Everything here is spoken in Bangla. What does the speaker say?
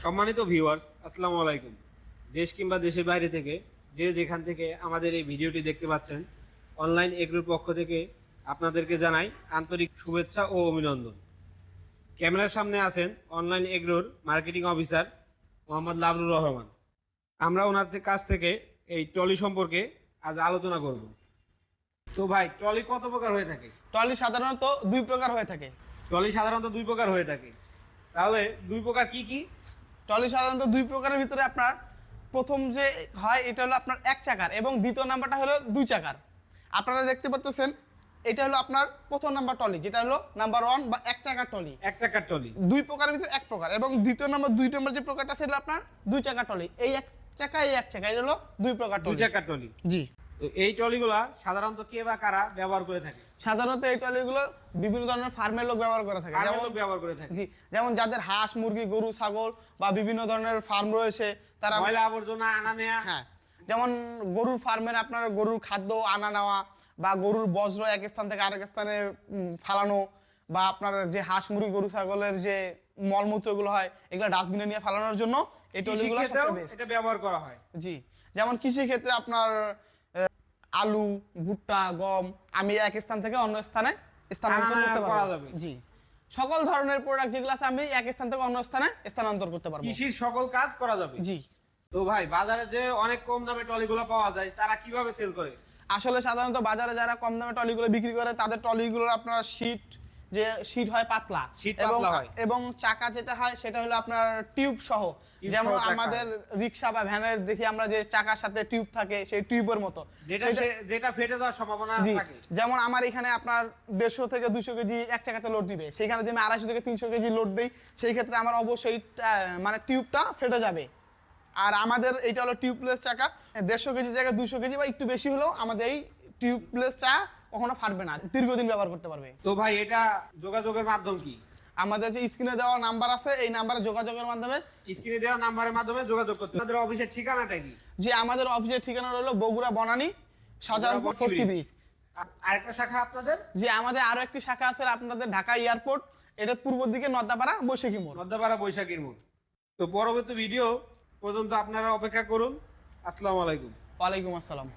সম্মানিত ভিউয়ার্স আসসালামু আলাইকুম। দেশ কিংবা দেশের বাইরে থেকে যে যেখান থেকে আমাদের এই ভিডিওটি দেখতে পাচ্ছেন অনলাইন এগ্রোর পক্ষ থেকে আপনাদেরকে জানাই আন্তরিক শুভেচ্ছা ও অভিনন্দন। ক্যামেরার সামনে আছেন অনলাইন এগ্রোর মার্কেটিং অফিসার মোহাম্মদ লাবলুর রহমান। আমরা ওনার কাছ থেকে এই ট্রলি সম্পর্কে আজ আলোচনা করব। তো ভাই ট্রলি কত প্রকার হয়ে থাকে? ট্রলি সাধারণত দুই প্রকার হয়ে থাকে। ট্রলি সাধারণত দুই প্রকার হয়ে থাকে। তাহলে দুই প্রকার কি কি? ট্রলি সাধারণত দুই প্রকারের ভিতরে আপনার প্রথম যে হয় এটা হলো আপনার এক চাকার এবং দ্বিতীয় নাম্বারটা হলো দুই চাকার। আপনারা দেখতে পারতেছেন এটা হলো আপনার প্রথম নাম্বার ট্রলি যেটা হলো নাম্বার ওয়ান বা এক চাকার ট্রলি। এক চাকার ট্রলি। দুই প্রকারের ভিতরে এক প্রকার এবং দ্বিতীয় নাম্বার দুই নম্বর যে প্রকারটা সেটা আপনার দুই চাকার ট্রলি। এই এক চাকা এই এক চাকা এটা হলো দুই প্রকার দুই ট্রলি। চাকার ট্রলি। জি। এই ট্রলিগুলা সাধারণত কে বা কারা ব্যবহার করে থাকে? সাধারণত এই ট্রলিগুলো বিভিন্ন ধরনের ফার্মের লোক ব্যবহার করে থাকে। যেমন লোক ব্যবহার করে থাকে। জি যেমন যাদের হাঁস মুরগি গরু ছাগল বা বিভিন্ন ধরনের ফার্ম রয়েছে তারা ময়লা আবর্জনা আনা নেয়া। হ্যাঁ যেমন গরুর ফার্মের আপনার গরুর খাদ্য আনা নেওয়া বা গরুর বজ্র এক স্থান থেকে আরেক স্থানে ফালানো বা আপনার যে হাঁস মুরগি গরু ছাগলের যে মলমূত্রগুলো হয় এগুলো ডাস্টবিনে নিয়ে ফালানোর জন্য এই বেস্ট এটা ব্যবহার করা হয়। জি যেমন কৃষি ক্ষেত্রে আপনার আলু ভুট্টা গম আমি এক স্থান থেকে অন্য স্থানে স্থানান্তর করতে পারব। জি। সকল ধরনের প্রোডাক্ট যেগুলো আছে আমি এক স্থান থেকে অন্য স্থানে স্থানান্তর করতে পারব। কৃষির সকল কাজ করা যাবে। জি। তো ভাই বাজারে যে অনেক কম দামে ট্রলিগুলো পাওয়া যায় তারা কীভাবে সেল করে? আসলে সাধারণত বাজারে যারা কম দামে টলিগুলো বিক্রি করে তাদের টলিগুলোর আপনারা শীট যে শীট হয় পাতলা এবং এবং চাকা যেটা হয় সেটা হলো আপনার টিউব সহ। যেমন আমাদের রিক্সা বা ভ্যানের দেখি আমরা যে চাকার সাথে টিউব থাকে সেই টিউবের মতো। যেটা যেটা ফেটে যাওয়ার সম্ভাবনা থাকে। যেমন আমার এখানে আপনার দেড়শো থেকে দুশো কেজি এক চাকাতে লোড দিবে সেখানে যদি আমি আড়াইশো থেকে তিনশো কেজি লোড দিই সেই ক্ষেত্রে আমার অবশ্যই মানে টিউবটা ফেটে যাবে। আর আমাদের এইটা হলো টিউবলেস চাকা। দেড়শো কেজি জায়গায় দুশো কেজি বা একটু বেশি হলেও আমাদের এই টিউবলেসটা কখনো ফাটবে না দীর্ঘদিন ব্যবহার করতে পারবে। তো ভাই এটা যোগাযোগের মাধ্যম কি? আমাদের যে স্ক্রিনে দেওয়া নাম্বার আছে এই নাম্বারে যোগাযোগের মাধ্যমে স্ক্রিনে দেওয়া নাম্বারের মাধ্যমে যোগাযোগ করতে। আপনাদের অফিসের ঠিকানাটা কি? যে আমাদের অফিসের ঠিকানা রইল বগুড়া বনানী বগুড়া ফোর্টি আ- আরেকটা শাখা আপনাদের? যে আমাদের আরও একটি শাখা আছে আপনাদের ঢাকা এয়ারপোর্ট এটার পূর্ব দিকে নদাপাড়া বৈশাখী মোড়। মধ্যপাড়া বৈশাখীর মোড়। তো পরবর্তী ভিডিও পর্যন্ত আপনারা অপেক্ষা করুন। আসসালামু আলাইকুম। ওয়ালাইকুম আসসালাম।